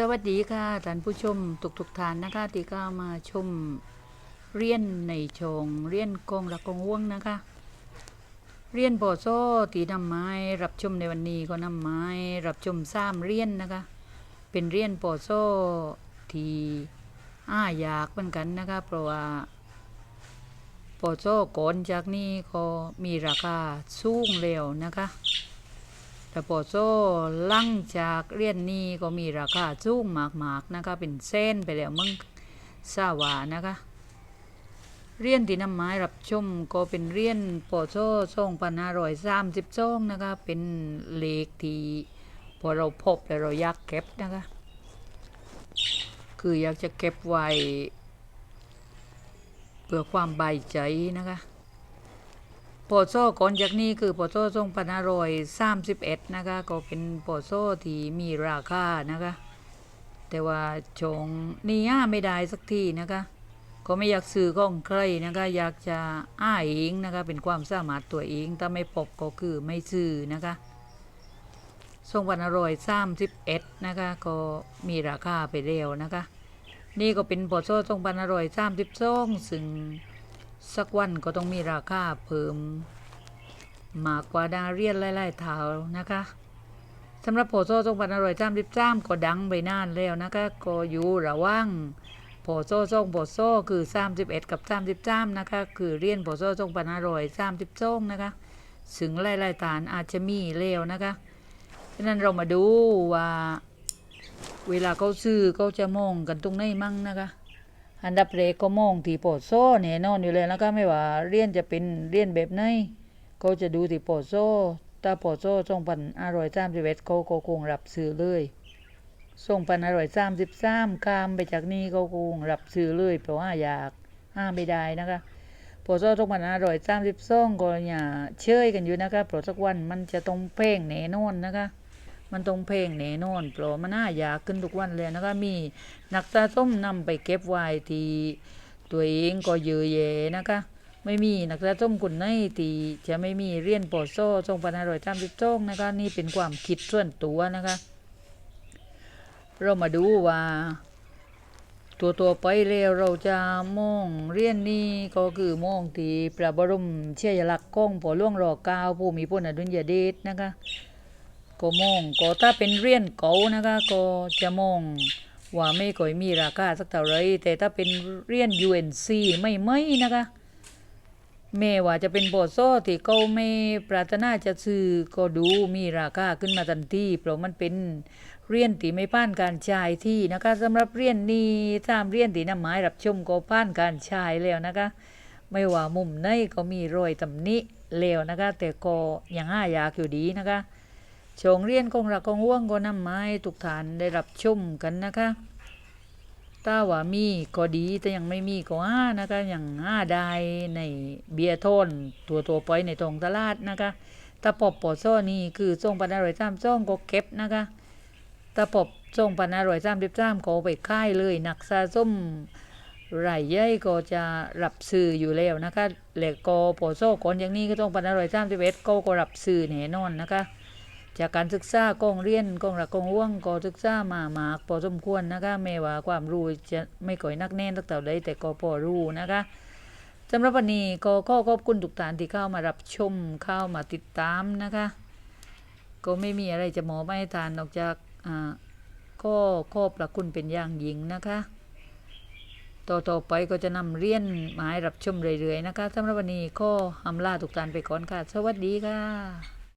สวัสดีค่ะท่านผู้ชมทุกทุกๆท่านนะคะที่เข้ามาชมเรียนในชงเรียนกงรักกงว่วงนะคะ เรียนโบโซตีนำไม้รับชมในวันนี้ก็นำไม้รับชมซ้ำเรียนนะคะ เป็นเรียนโปโซที่อ้าอยากเหมือนกันนะคะเพราะว่าโปโซก่อนจากนี้ก็มีราคาสูงเร็วนะคะ แต่โปโซหลังจากเรียนนี้ก็มีราคาสูงมากๆนะคะเป็นเส้นไปแล้วมึงสาวานะคะเรียนที่นำไม้รับชมก็เป็นเรียนโปโซส่งปันห้าร้อยสามสิบองนะคะเป็นเลขที่พอเราพบแล้วเราอยากเก็บนะคะคืออยากจะเก็บไว้เพื่อความใบใจนะคะ โปโซก่อนจากนี้คือโปโซส่งปนารอยสามสิบเอ็ดนะคะก็เป็นโปโซที่มีราคานะคะแต่ว่าชงนี่ห้าไม่ได้สักทีนะคะก็ไม่อยากซื้อของใครนะคะอยากจะอ้าเองนะคะเป็นความสามารถตัวเองถ้าไม่พบก็คือไม่ซื้อนะคะส่งวันอร่อยสามสิบเอ็ดนะคะก็มีราคาไปเร็วนะคะ นี่ก็เป็นบทโซ่ส่งวันอร่อยสามสิบสองซึ่ง สักวันก็ต้องมีราคาเพิ่มมากกว่าดาเรียนไล่ๆเท้านะคะสำหรับโพโซ่ทรงปันอร่อยจ้ามริบจ้ามก็ดังไปนานแล้วนะคะก็อยู่ระว่างโพโซทรงโพโซคือ31กับ33นะคะคือเรียนโพโซทรงปันอร่อย32นะคะซึ่งไล่ๆตานอาจจะมีเลวนะคะฉะนั้นเรามาดูว่า เวลาเขาซื้อเขาจะมองกันตรงไหนมั่งนะคะ อันดับแรกก็มองที่โพโซแน่นอนอยู่เลยนะคะไม่ว่าเรียนจะเป็นเรียนแบบไหนเขาจะดูที่โพโซถ้าโพโซทรงปันอร่อย31เขาก็คงรับซื้อเลยส่งปันอร่อยสามสิบสามคามไปจากนี้ก็คงรับซื้อเลยเพราะว่าอยากห้ามไม่ได้นะคะพอซอส่งปันอร่อยสามสิบสองก็อย่าเชื่อกันอยู่นะคะเพราะสักวันมันจะต้องเพ่งแน่นอนนะคะ มันต้องเพ่งแน่นอนเพราะมันน่าอยากขึ้นทุกวันเลยนะคะมีนักสะสมนำไปเก็บไว้ที่ตัวเองก็เยอะแยะนะคะ ไม่มีนักสะสมคนไหนที่จะไม่มีเรียนปอโซ่ส่งปันอร่อยสามสิบสองนะคะ นี่เป็นความคิดส่วนตัวนะคะ เรามาดูว่าตัวตัวไปแล้วเราจะมองเรียนนี้ก็คือมองที่พระบรมเชียลักษณ์ของพ่อหลวงรอเก้าผู้มีพลอดุลยเดชนะคะ ก็มองก็ถ้าเป็นเรียนเก่านะคะก็จะมองว่าไม่ค่อยมีราคาสักเท่าไรแต่ถ้าเป็นเรียน UNC ไม่ไม่นะคะแม้ว่าจะเป็นบทโซที่เขาไม่ปรารถนาจะซื้อก็ดูมีราคาขึ้นมาทันทีเพราะมันเป็นเรียนที่ไม่ผ่านการใช้ที่นะคะสำหรับเรียนนี้ตามเรียนที่นำหมายรับชมก็ผ่านการใช้แล้วนะคะ ไม่ว่ามุมไหนก็มีรอยตำหนิแล้วนะคะ แต่ก็ยังห้ายากอยู่ดีนะคะ ชงเรียนคงรักคงห่วงก็นำไม้ทุกฐานได้รับชมกันนะคะถ้าว่ามีก็ดีแต่ยังไม่มีก็ห้านะคะอยังห้าได้ในเบียร์โทนตัวตัวๆไปในตรงตลาดนะคะถ้าปอบปอซ่อนี่คือส่งปันอร่อยสามซ่องก็เก็บนะคะถ้าปอบส่งปันอร่อยสามสิบสามก็ไปค่ายเลยนักสะสมรายย่อยก็จะรับซื้ออยู่แล้วนะคะแล้วก็ปอซ่อก่อนอย่างนี้ก็ต้องปันอร่อยสามสิบเอ็ดก็ก็รับซื้อแน่นอนนะคะ จากการศึกษากองเรียนกองหลักกองว่วงก็ศึกษามามากพอสมควรนะคะแม้ว่าความรู้จะไม่ก่อยนักแน่นตั้งแต่ใดแต่ก็พอรู้นะคะสำหรับวันนี้ก็ขอขอบคุณทุกท่านที่เข้ามารับชมเข้ามาติดตามนะคะ ก็ไม่มีอะไรจะหมอไม่ทานนอกจากอ่าก็ขอบพระคุณเป็นอย่างยิ่งนะคะ ต่อต่อไปก็จะนำเรียนมาให้รับชมเรื่อยๆนะคะสำหรับวันนี้ก็อำลาทุกท่านไปก่อนค่ะ สวัสดีค่ะ